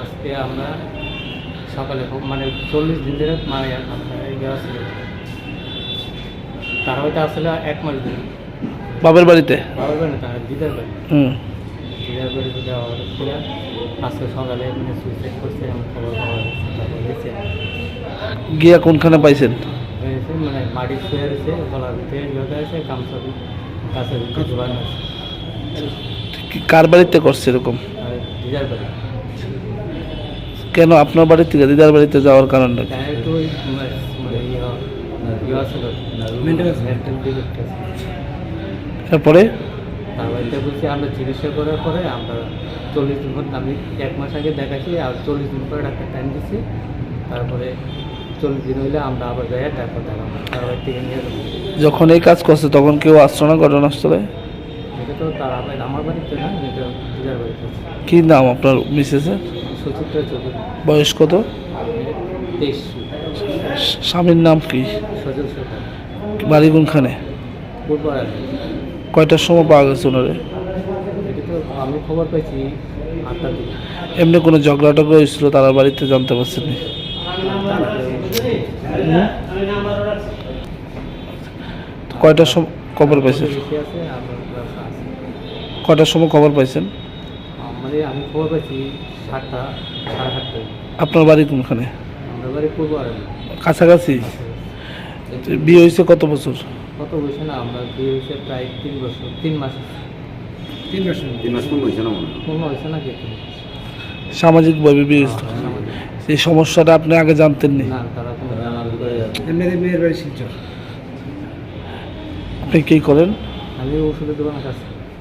আজকে আমরা সকালে মানে চল্লিশ দিন ধরে মানে ছিল তার হয়তো আসলে এক মাস দিন বাবার বাড়িতে? বাবার বাড়ি তার দিদার বাড়ি। হুম। দিদার দেওয়া আজকে সকালে মানে সুইসাইড করছে খবর পাওয়া গেছে গিয়া কোনখানে পাইছেন? হয়েছে মানে মাটি শুয়ে রয়েছে গলার ভিতরে আছে গামছা গাছের ভিতরে ঝুলানো আছে। কি- কার বাড়িতে করছে এরকম? কেন আপনার বাড়ি থেকে দিদার বাড়িতে যাওয়ার কারণটা কি? তাই একটু ওই মানে মানে ইয়ে ইয়ে ছিল মেন্টাল ডিফেক্ট আছে এরপরে তার বাড়িতে বলছি আমরা চিকিৎসা করার পরে আমরা চল্লিশ দিন পর আমি এক মাস আগে দেখাচ্ছি আর চল্লিশ দিন পরে ডাক্তার টাইম দিচ্ছি তারপরে চল্লিশ দিন হইলে আমরা আবার যাই তারপর দেখাবো থেকে নিয়ে যখন এই কাজ করছে তখন কেউ আসছো না ঘটনাস্থলে? তো তার আমার বাড়িতে না যেটা দিদার বাড়িতে। আছে। কি নাম আপনার মিসেসের? সুচিত্রা চৌধুরী। বয়স কত? তেইশ। স্বামীর নাম কি? সজল সরকার। বাড়ি কোনখানে? কয়টার সময় পাওয়া গেছে ওনারে? আমি খবর পাইছি আটটার দিকে। এমনি কোনো ঝগড়া টগড়া হয়েছিল তারা বাড়িতে জানতে পারছেন কয়টার সময় খবর পাইছেন কয়টার সময় খবর পাইছেন? আমাদের আমি খবর পাইছি সাতটা সাড়ে সাতটায়। আপনার বাড়ি কোনখানে? আমরা বাড়ি পূর্ব কাছাকাছি? বিয়ে হয়েছে কত বছর? কত বসে না আমরা বিয়ে হয়েছে প্রায় তিন বছর তিন মাস। তিন মাস তিন মাস পূর্ণ হয়েছে না হয়? পূর্ণ হয়েছে নাকি তিন মাস? সামাজিকভাবে বিয়ে হয়েছে? এই সমস্যাটা আপনি আগে জানতেন নি না আপনি কি করেন? আমি ওষুধের দোকানে কাজ করি।